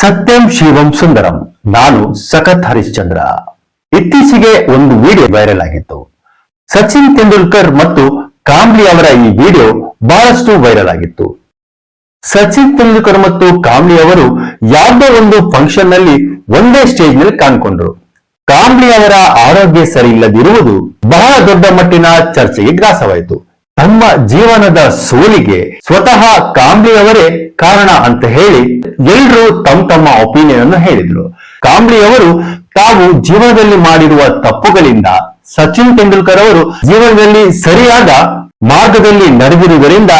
ಸತ್ಯಂ ಶಿವಂ ಸುಂದರಂ. ನಾನು ಸಖತ್ ಹರಿಶ್ಚಂದ್ರ. ಇತ್ತೀಚೆಗೆ ಒಂದು ವಿಡಿಯೋ ವೈರಲ್ ಆಗಿತ್ತು. ಸಚಿನ್ ತೆಂಡೂಲ್ಕರ್ ಮತ್ತು ಕಾಂಬ್ಲಿ ಅವರ ಈ ವಿಡಿಯೋ ಬಹಳಷ್ಟು ವೈರಲ್ ಆಗಿತ್ತು. ಸಚಿನ್ ತೆಂಡೂಲ್ಕರ್ ಮತ್ತು ಕಾಂಬ್ಲಿ ಅವರು ಯಾವುದೋ ಒಂದು ಫಂಕ್ಷನ್ನಲ್ಲಿ ಒಂದೇ ಸ್ಟೇಜ್ನಲ್ಲಿ ಕಾಣ್ಕೊಂಡ್ರು. ಕಾಂಬ್ಲಿ ಅವರ ಆರೋಗ್ಯ ಸರಿ ಇಲ್ಲದಿರುವುದು ಬಹಳ ದೊಡ್ಡ ಮಟ್ಟಿನ ಚರ್ಚೆಗೆ ಗ್ರಾಸವಾಯಿತು. ತಮ್ಮ ಜೀವನದ ಸೋಲಿಗೆ ಸ್ವತಃ ಕಾಂಬ್ಲಿ ಅವರೇ ಕಾರಣ ಅಂತ ಹೇಳಿ ಎಲ್ರೂ ತಮ್ಮ ತಮ್ಮ ಒಪಿನಿಯನ್ ಅನ್ನು ಹೇಳಿದ್ರು. ಕಾಂಬ್ಲಿ ಅವರು ತಾವು ಜೀವನದಲ್ಲಿ ಮಾಡಿರುವ ತಪ್ಪುಗಳಿಂದ ಸಚಿನ್ ತೆಂಡೂಲ್ಕರ್ ಅವರು ಜೀವನದಲ್ಲಿ ಸರಿಯಾದ ಮಾರ್ಗದಲ್ಲಿ ನಡೆದಿರುವುದರಿಂದ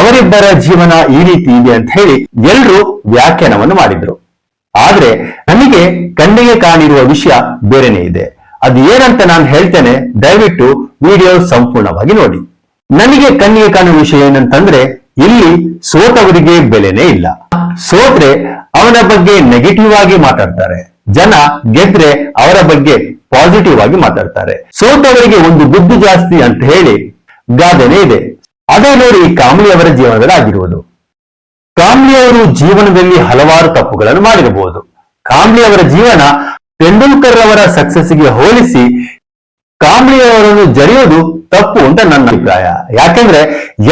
ಅವರಿಬ್ಬರ ಜೀವನ ಈ ರೀತಿ ಇದೆ ಅಂತ ಹೇಳಿ ಎಲ್ರೂ ವ್ಯಾಖ್ಯಾನವನ್ನು ಮಾಡಿದ್ರು. ಆದ್ರೆ ನನಗೆ ಕಣ್ಣಿಗೆ ಕಾಣಿರುವ ವಿಷಯ ಬೇರೆನೇ ಇದೆ. ಅದು ಏನಂತ ನಾನು ಹೇಳ್ತೇನೆ, ದಯವಿಟ್ಟು ವಿಡಿಯೋ ಸಂಪೂರ್ಣವಾಗಿ ನೋಡಿ. ನನಗೆ ಕಣ್ಣಿಗೆ ಕಾಣುವ ವಿಷಯ ಏನಂತಂದ್ರೆ, ಇಲ್ಲಿ ಸೋತವರಿಗೆ ಬೆಲೆನೇ ಇಲ್ಲ. ಸೋತ್ರೆ ಅವನ ಬಗ್ಗೆ ನೆಗೆಟಿವ್ ಆಗಿ ಮಾತಾಡ್ತಾರೆ. ಜನ ಗೆದ್ರೆ ಅವರ ಬಗ್ಗೆ ಪಾಸಿಟಿವ್ ಆಗಿ ಮಾತಾಡ್ತಾರೆ. ಸೋತವರಿಗೆ ಒಂದು ಬುದ್ಧಿ ಜಾಸ್ತಿ ಅಂತ ಹೇಳಿ ಗಾದೆನೆ ಇದೆ. ಅದೇ ನೋಡಿ ಕಾಮ್ಲಿ ಅವರ ಜೀವನದಲ್ಲಿ ಆಗಿರುವುದು ಕಾಮ್ಲಿ ಅವರು ಜೀವನದಲ್ಲಿ ಹಲವಾರು ತಪ್ಪುಗಳನ್ನು ಮಾಡಿರಬಹುದು. ಕಾಮ್ಲಿ ಅವರ ಜೀವನ ತೆಂಡೂಲ್ಕರ್ ಅವರ ಸಕ್ಸಸ್ಗೆ ಹೋಲಿಸಿ ಕಾಂಬ್ಲಿ ಅವರನ್ನು ಜರಿಯೋದು ತಪ್ಪು ಅಂತ ನನ್ನ ಅಭಿಪ್ರಾಯ. ಯಾಕೆಂದ್ರೆ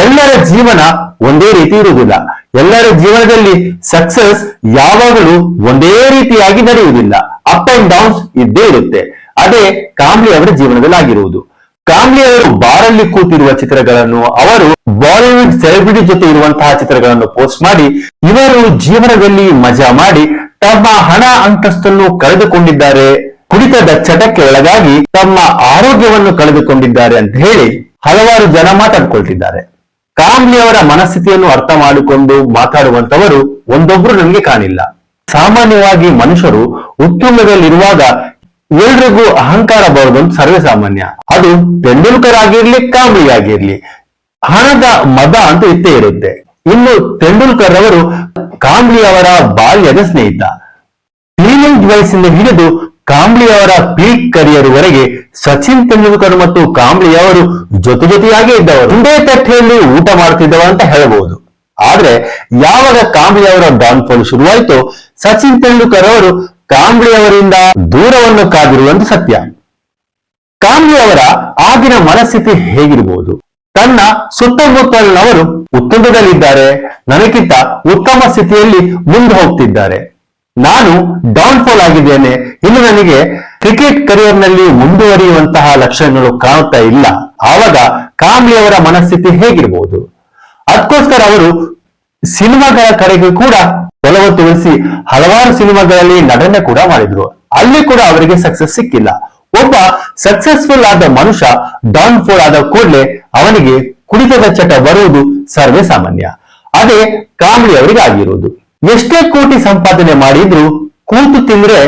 ಎಲ್ಲರ ಜೀವನ ಒಂದೇ ರೀತಿ ಇರುವುದಿಲ್ಲ. ಎಲ್ಲರ ಜೀವನದಲ್ಲಿ ಸಕ್ಸಸ್ ಯಾವಾಗಲೂ ಒಂದೇ ರೀತಿಯಾಗಿ ನಡೆಯುವುದಿಲ್ಲ. ಅಪ್ ಅಂಡ್ ಡೌನ್ಸ್ ಇದ್ದೇ ಇರುತ್ತೆ. ಅದೇ ಕಾಂಬ್ಲಿ ಅವರ ಜೀವನದಲ್ಲಿ ಆಗಿರುವುದು ಕಾಂಬ್ಲಿ ಅವರು ಬಾರಲ್ಲಿ ಕೂತಿರುವ ಚಿತ್ರಗಳನ್ನು, ಅವರು ಬಾಲಿವುಡ್ ಸೆಲೆಬ್ರಿಟಿ ಜೊತೆ ಇರುವಂತಹ ಚಿತ್ರಗಳನ್ನು ಪೋಸ್ಟ್ ಮಾಡಿ, ಇವರು ಜೀವನದಲ್ಲಿ ಮಜಾ ಮಾಡಿ ತಮ್ಮ ಹಣ ಅಂತಸ್ತನ್ನು ಕಳೆದುಕೊಂಡಿದ್ದಾರೆ. ಕುಡಿತದ ಚಟಕ್ಕೆ ಒಳಗಾಗಿ ತಮ್ಮ ಆರೋಗ್ಯವನ್ನು ಕಳೆದುಕೊಂಡಿದ್ದಾರೆ ಅಂತ ಹೇಳಿ ಹಲವಾರು ಜನ ಮಾತಾಡ್ಕೊಳ್ತಿದ್ದಾರೆ. ಅವರ ಮನಸ್ಥಿತಿಯನ್ನು ಅರ್ಥ ಮಾಡಿಕೊಂಡು ಮಾತಾಡುವಂತವರು ಒಂದೊಬ್ರು ನನಗೆ ಕಾಣಿಲ್ಲ. ಸಾಮಾನ್ಯವಾಗಿ ಮನುಷ್ಯರು ಉತ್ತುಂಗದಲ್ಲಿರುವಾಗ ಎಲ್ರಿಗೂ ಅಹಂಕಾರ ಬರೋದೊಂದು ಸರ್ವೇ ಸಾಮಾನ್ಯ ಅದು ತೆಂಡೂಲ್ಕರ್ ಆಗಿರ್ಲಿ ಕಾಂಬ್ಲಿ ಆಗಿರ್ಲಿ ಹಣದ ಮದ ಅಂತ ಇತ್ತೇ ಇರುತ್ತೆ. ಇನ್ನು ತೆಂಡೂಲ್ಕರ್ ಅವರು ಕಾಂಬ್ಲಿ ಅವರ ಬಾಲ್ಯದ ಸ್ನೇಹಿತ. ವಯಸ್ಸಿಂದ ಹಿಡಿದು ಕಾಂಬ್ಲಿ ಅವರ ಪೀಕ್ ಕರಿಯರ್ ವರೆಗೆ ಸಚಿನ್ ತೆಂಡೂಲ್ಕರ್ ಮತ್ತು ಕಾಂಬ್ಳಿ ಅವರು ಜೊತೆ ಜೊತೆಯಾಗೇ ಇದ್ದವರು. ಒಂದೇ ತಟ್ಟೆಯಲ್ಲಿ ಊಟ ಮಾಡ್ತಿದ್ದವ ಅಂತ ಹೇಳಬಹುದು ಆದ್ರೆ ಯಾವಾಗ ಕಾಂಬ್ಳಿ ಅವರ ಡೌನ್ಫಾಲ್ ಶುರುವಾಯಿತು ಸಚಿನ್ ತೆಂಡೂಲ್ಕರ್ ಅವರು ಕಾಂಬ್ಳಿ ಅವರಿಂದ ದೂರವನ್ನು ಕಾದಿರುವಂತ ಸತ್ಯ. ಕಾಂಬ್ಳಿ ಅವರ ಆಗಿನ ಮನಸ್ಥಿತಿ ಹೇಗಿರಬಹುದು ತನ್ನ ಸುತ್ತಮುತ್ತಲಿನವರು ಉತ್ತುಂಗದಲ್ಲಿದ್ದಾರೆ. ನನಗಿಂತ ಉತ್ತಮ ಸ್ಥಿತಿಯಲ್ಲಿ ಮುಂದೆ ಹೋಗ್ತಿದ್ದಾರೆ. ನಾನು ಡೌನ್ಫಾಲ್ ಆಗಿದ್ದೇನೆ. ಇನ್ನು ನನಗೆ ಕ್ರಿಕೆಟ್ ಕರಿಯರ್ನಲ್ಲಿ ಮುಂದುವರಿಯುವಂತಹ ಲಕ್ಷಣಗಳು ಕಾಣುತ್ತಾ ಇಲ್ಲ. ಆವಾಗ ಕಾಂಬ್ಲಿ ಅವರ ಮನಸ್ಥಿತಿ ಹೇಗಿರಬಹುದು ಅದಕ್ಕೋಸ್ಕರ ಅವರು ಸಿನಿಮಾಗಳ ಕಡೆಗೆ ಕೂಡ ಒಲವು ತೋರಿಸಿ ಹಲವಾರು ಸಿನಿಮಾಗಳಲ್ಲಿ ನಟನೆ ಕೂಡ ಮಾಡಿದ್ರು. ಅಲ್ಲಿ ಕೂಡ ಅವರಿಗೆ ಸಕ್ಸಸ್ ಸಿಕ್ಕಿಲ್ಲ. ಒಬ್ಬ ಸಕ್ಸಸ್ಫುಲ್ ಆದ ಮನುಷ್ಯ ಡೌನ್ ಫಾಲ್ ಆದ ಕೂಡಲೇ ಅವನಿಗೆ ಕುಡಿತದ ಚಟ ಬರುವುದು ಸರ್ವೇ ಸಾಮಾನ್ಯ. ಅದೇ ಕಾಮ್ಲಿ ಅವರಿಗೆ ಆಗಿರುವುದು ಎಷ್ಟೇ ಕೋಟಿ ಸಂಪಾದನೆ ಮಾಡಿದ್ರು ಕೂತು ತಿಂದ್ರೆ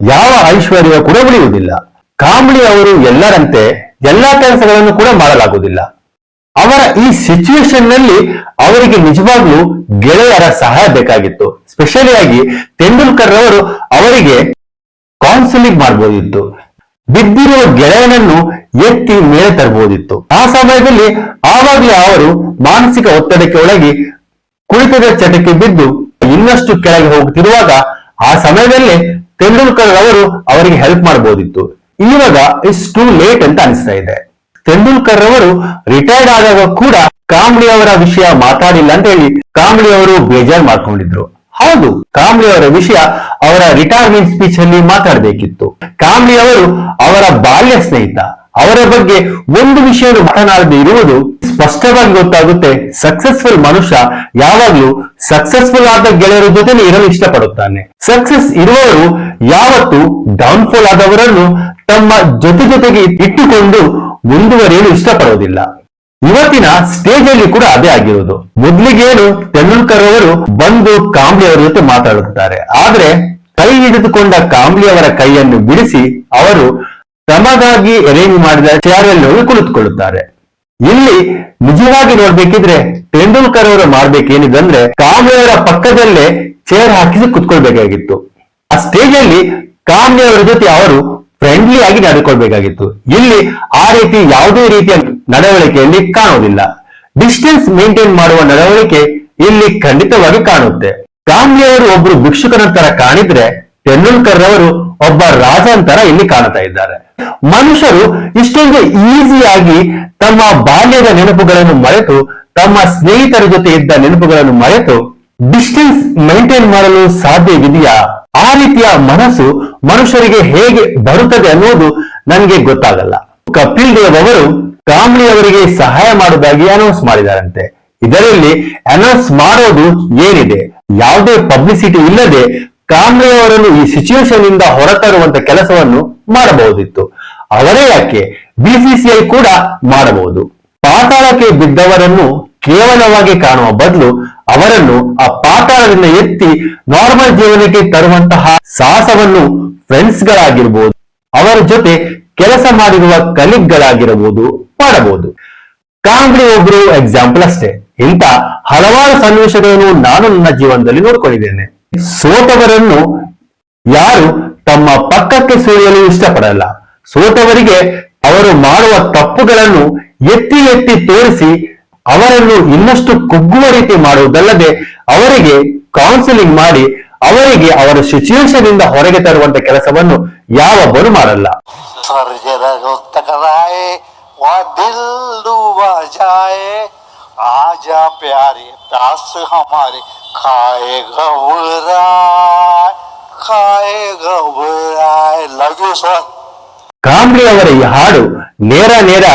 ಯಾವ ಐಶ್ವರ್ಯ ಕೂಡ ಉಳಿಯುವುದಿಲ್ಲ. ಕಾಂಬಳಿ ಅವರು ಎಲ್ಲರಂತೆ ಎಲ್ಲಾ ಕೆಲಸಗಳನ್ನು ಕೂಡ ಮಾಡಲಾಗುವುದಿಲ್ಲ. ಅವರ ಈ ಸಿಚುವೇಶನ್ನಲ್ಲಿ ಅವರಿಗೆ ನಿಜವಾಗ್ಲೂ ಗೆಳೆಯರ ಸಹಾಯ ಬೇಕಾಗಿತ್ತು. ಸ್ಪೆಷಲಿ ಆಗಿ ತೆಂಡೂಲ್ಕರ್ ಅವರು ಅವರಿಗೆ ಕೌನ್ಸಿಲಿಂಗ್ ಮಾಡಬಹುದಿತ್ತು ಬಿದ್ದಿರುವ ಗೆಳೆಯನನ್ನು ಎತ್ತಿ ಮೇಲೆ ತರಬಹುದಿತ್ತು. ಆ ಸಮಯದಲ್ಲಿ ಆವಾಗಲೇ ಅವರು ಮಾನಸಿಕ ಒತ್ತಡಕ್ಕೆ ಒಳಗಿ ಕುಳಿತದ ಚಟಕ್ಕೆ ಬಿದ್ದು ಇನ್ನಷ್ಟು ಕೆಳಗೆ ಹೋಗ್ತಿರುವಾಗ ಆ ಸಮಯದಲ್ಲಿ ತೆಂಡೂಲ್ಕರ್ ಅವರು ಅವರಿಗೆ ಹೆಲ್ಪ್ ಮಾಡಬಹುದಿತ್ತು ಇವಾಗ ಇಟ್ಸ್ ಟೂ ಲೇಟ್ ಅಂತ ಅನಿಸ್ತಾ ಇದೆ. ತೆಂಡೂಲ್ಕರ್ ಅವರು ರಿಟೈರ್ಡ್ ಆದಾಗ ಕೂಡ ಕಾಂಬ್ಳಿ ಅವರ ವಿಷಯ ಮಾತಾಡಿಲ್ಲ ಅಂತ ಹೇಳಿ ಕಾಂಬ್ಳಿ ಅವರು ಬೇಜಾರ್ ಮಾಡ್ಕೊಂಡಿದ್ರು. ಹೌದು ಕಾಂಬ್ಳಿ ಅವರ ವಿಷಯ ಅವರ ರಿಟೈರ್ಮೆಂಟ್ ಸ್ಪೀಚ್ ಅಲ್ಲಿ ಮಾತಾಡಬೇಕಿತ್ತು. ಕಾಂಬ್ಳಿ ಅವರು ಅವರ ಬಾಲ್ಯ ಸ್ನೇಹಿತ. ಅವರ ಬಗ್ಗೆ ಒಂದು ವಿಷಯ ಮಾತನಾಡದೆ ಇರುವುದು ಸ್ಪಷ್ಟವಾಗಿ ಗೊತ್ತಾಗುತ್ತೆ. ಸಕ್ಸಸ್ಫುಲ್ ಮನುಷ್ಯ ಯಾವಾಗ್ಲೂ ಸಕ್ಸಸ್ಫುಲ್ ಆದ ಗೆಳೆಯರ ಜೊತೆ ಇರಲು ಇಷ್ಟಪಡುತ್ತಾನೆ. ಸಕ್ಸಸ್ ಇರುವವರು ಯಾವತ್ತು ಡೌನ್ಫಾಲ್ ಆದವರನ್ನು ತಮ್ಮ ಜೊತೆ ಜೊತೆಗೆ ಇಟ್ಟುಕೊಂಡು ಮುಂದುವರಿಯಲು ಇಷ್ಟಪಡುವುದಿಲ್ಲ. ಇವತ್ತಿನ ಸ್ಟೇಜ್ ಅಲ್ಲಿ ಕೂಡ ಅದೇ ಆಗಿರೋದು. ಮೊದ್ಲಿಗೇನು ತೆಂಡೂಲ್ಕರ್ ಅವರು ಬಂದು ಕಾಂಬ್ಳಿ ಅವರ ಜೊತೆ ಮಾತಾಡುತ್ತಾರೆ. ಆದ್ರೆ ಕೈ ಹಿಡಿದುಕೊಂಡ ಕಾಂಬ್ಳಿ ಅವರ ಕೈಯನ್ನು ಬಿಡಿಸಿ ಅವರು ತಮಗಾಗಿ ಅರೇಂಜ್ ಮಾಡಿದ ಚೇರ್ ಅಲ್ಲಿ ಹೋಗಿ ಕುಳಿತುಕೊಳ್ಳುತ್ತಾರೆ. ಇಲ್ಲಿ ನಿಜವಾಗಿ ನೋಡ್ಬೇಕಿದ್ರೆ ತೆಂಡೂಲ್ಕರ್ ಅವರು ಮಾಡ್ಬೇಕೇನಿದೆ ಅಂದ್ರೆ ಕಾಂಬ್ಳಿ ಪಕ್ಕದಲ್ಲೇ ಚೇರ್ ಹಾಕಿಸಿ ಕುತ್ಕೊಳ್ಬೇಕಾಗಿತ್ತು. ಆ ಸ್ಟೇಜ್ ಅಲ್ಲಿ ಕಾಮ್ಯವರ ಜೊತೆ ಅವರು ಫ್ರೆಂಡ್ಲಿ ಆಗಿ ನಡ್ಕೊಳ್ಬೇಕಾಗಿತ್ತು. ಇಲ್ಲಿ ಆ ರೀತಿ ಯಾವುದೇ ರೀತಿಯ ನಡವಳಿಕೆಯಲ್ಲಿ ಕಾಣುವುದಿಲ್ಲ. ಡಿಸ್ಟೆನ್ಸ್ ಮೇಂಟೈನ್ ಮಾಡುವ ನಡವಳಿಕೆ ಇಲ್ಲಿ ಖಂಡಿತವಾಗಿ ಕಾಣುತ್ತೆ. ಕಾಮ್ಯವರು ಒಬ್ರು ಭಿಕ್ಷುಕನ ತರ ಕಾಣಿದ್ರೆ ತೆಂಡೂಲ್ಕರ್ ಅವರು ಒಬ್ಬ ರಾಜನ್ ತರ ಇಲ್ಲಿ ಕಾಣ್ತಾ ಇದ್ದಾರೆ. ಮನುಷ್ಯರು ಇಷ್ಟೊಂದು ಈಸಿಯಾಗಿ ತಮ್ಮ ಬಾಲ್ಯದ ನೆನಪುಗಳನ್ನು ಮರೆತು, ತಮ್ಮ ಸ್ನೇಹಿತರ ಜೊತೆ ಇದ್ದ ನೆನಪುಗಳನ್ನು ಮರೆತು ಡಿಸ್ಟೆನ್ಸ್ ಮೇಂಟೈನ್ ಮಾಡಲು ಸಾಧ್ಯವಿದೆಯಾ? ಆ ರೀತಿಯ ಮನಸ್ಸು ಮನುಷ್ಯರಿಗೆ ಹೇಗೆ ಬರುತ್ತದೆ ಅನ್ನೋದು ನನಗೆ ಗೊತ್ತಾಗಲ್ಲ. ಕಪಿಲ್ ದೇವ್ ಅವರು ಕಾಮ್ಲಿ ಅವರಿಗೆ ಸಹಾಯ ಮಾಡುವುದಾಗಿ ಅನೌನ್ಸ್ ಮಾಡಿದಾರಂತೆ. ಇದರಲ್ಲಿ ಅನೌನ್ಸ್ ಮಾಡೋದು ಏನಿದೆ? ಯಾವುದೇ ಪಬ್ಲಿಸಿಟಿ ಇಲ್ಲದೆ ಕಾಂಬ್ಳಿ ಅವರನ್ನು ಈ ಸಿಚುವೇಶನ್ ಇಂದ ಹೊರತರುವಂತ ಕೆಲಸವನ್ನು ಮಾಡಬಹುದಿತ್ತು. ಅವರೇ ಯಾಕೆ? ಬಿಸಿಸಿಐ ಕೂಡ ಮಾಡಬಹುದು. ಪಾತಾಳಕ್ಕೆ ಬಿದ್ದವರನ್ನು ಕೇವಲವಾಗಿ ಕಾಣುವ ಬದಲು ಅವರನ್ನು ಆ ಪಾತಾಳದಿಂದ ಎತ್ತಿ ನಾರ್ಮಲ್ ಜೀವನಕ್ಕೆ ತರುವಂತಹ ಸಾಹಸವನ್ನು ಫ್ರೆಂಡ್ಸ್ ಗಳಾಗಿರ್ಬೋದು, ಅವರ ಜೊತೆ ಕೆಲಸ ಮಾಡಿರುವ ಕಲಿಗ್ಗಳಾಗಿರಬಹುದು ಮಾಡಬಹುದು. ಕಾಂಗ್ರಿ ಒಬ್ರು ಎಕ್ಸಾಂಪಲ್ ಅಷ್ಟೇ. ಇಂಥ ಹಲವಾರು ಸನ್ನಿವೇಶಗಳನ್ನು ನಾನು ನನ್ನ ಜೀವನದಲ್ಲಿ ನೋಡ್ಕೊಂಡಿದ್ದೇನೆ. ಸೋತವರನ್ನು ಯಾರು ತಮ್ಮ ಪಕ್ಕಕ್ಕೆ ಸೇರಲು ಇಷ್ಟಪಡಲ್ಲ. ಸೋತವರಿಗೆ ಅವರು ಮಾಡುವ ತಪ್ಪುಗಳನ್ನು ಎತ್ತಿ ಎತ್ತಿ ತೋರಿಸಿ ಅವರನ್ನು ಇನ್ನಷ್ಟು ಕುಗ್ಗುವ ರೀತಿ ಮಾಡುವುದಲ್ಲದೆ ಅವರಿಗೆ ಕೌನ್ಸಿಲಿಂಗ್ ಮಾಡಿ ಅವರಿಗೆ ಅವರ ಇಂದ ಹೊರಗೆ ತರುವಂತ ಕೆಲಸವನ್ನು ಯಾವೊಬ್ಬರು ಮಾಡಲ್ಲ. जरा टकराए वह दिल डूबा जाए आजा प्यारे प्यास हमारे खाए घबराए खाए घबराए लव यू सर ಕಾಂಬ್ಳಿ ಅವರ ಈ ಹಾಡು ನೇರ ನೇರ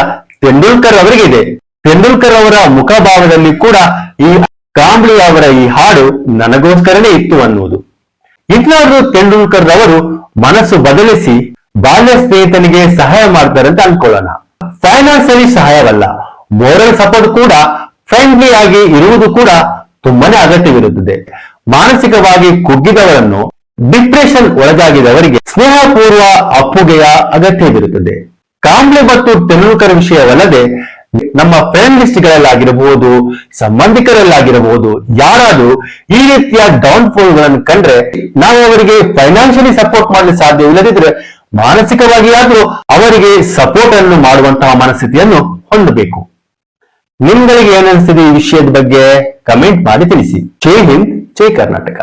ತೆಂಡೂಲ್ಕರ್ ಅವರಿಗೆ ಇದೆ ತೆಂಡೂಲ್ಕರ್ ಅವರ ಮುಖಭಾವದಲ್ಲಿ ಕೂಡ ಈ ಕಾಂಬ್ಳಿ ಅವರ ಈ ಹಾಡು ನನಗೋಸ್ಕರನೇ ಇತ್ತು ಅನ್ನುವುದು ಇನ್ನಾದ್ರೂ ತೆಂಡೂಲ್ಕರ್ ಅವರು ಮನಸ್ಸು ಬದಲಿಸಿ ಬಾಲ್ಯ ಸ್ನೇಹಿತನಿಗೆ ಸಹಾಯ ಮಾಡ್ತಾರೆ ಅಂತ ಅನ್ಕೊಳ್ಳೋಣ ಫೈನಾನ್ಸಿಯಲಿ ಸಹಾಯವಲ್ಲ ಮೋರಲ್ ಸಪೋರ್ಟ್ ಕೂಡ ಫ್ರೆಂಡ್ಲಿ ಆಗಿ ಇರುವುದು ಕೂಡ ತುಂಬಾನೇ ಅಗತ್ಯವಿರುತ್ತದೆ. ಮಾನಸಿಕವಾಗಿ ಕುಗ್ಗಿದವರನ್ನು ಡಿಪ್ರೆಷನ್ ಒಳಗಾಗಿದವರಿಗೆ ಸ್ನೇಹಪೂರ್ವ ಅಪ್ಪುಗೆಯ ಅಗತ್ಯವಿರುತ್ತದೆ. ಕಾಂಬ್ಳೆ ಮತ್ತು ತೆಂಡೂಲ್ಕರ್ ವಿಷಯವಲ್ಲದೆ ನಮ್ಮ ಫ್ರೆಂಡ್ ಲಿಸ್ಟ್ಗಳಲ್ಲಾಗಿರಬಹುದು ಸಂಬಂಧಿಕರಲ್ಲಾಗಿರಬಹುದು, ಯಾರಾದರೂ ಈ ರೀತಿಯ ಡೌನ್ ಫೋಲ್ಗಳನ್ನು ಕಂಡ್ರೆ ನಾವು ಅವರಿಗೆ ಫೈನಾನ್ಷಿಯಲಿ ಸಪೋರ್ಟ್ ಮಾಡಲು ಸಾಧ್ಯವಿಲ್ಲದಿದ್ರೆ ಮಾನಸಿಕವಾಗಿ ಆದರೂ ಅವರಿಗೆ ಸಪೋರ್ಟ್ ಅನ್ನು ಮಾಡುವಂತಹ ಮನಸ್ಥಿತಿಯನ್ನು ಹೊಂದಬೇಕು. ನಿಮ್ಗಳಿಗೆ ಏನನ್ಸಿದೆ ಈ ವಿಷಯದ ಬಗ್ಗೆ ಕಮೆಂಟ್ ಮಾಡಿ ತಿಳಿಸಿ. ಜೈ ಹಿಂದ್ ಜೈ ಕರ್ನಾಟಕ.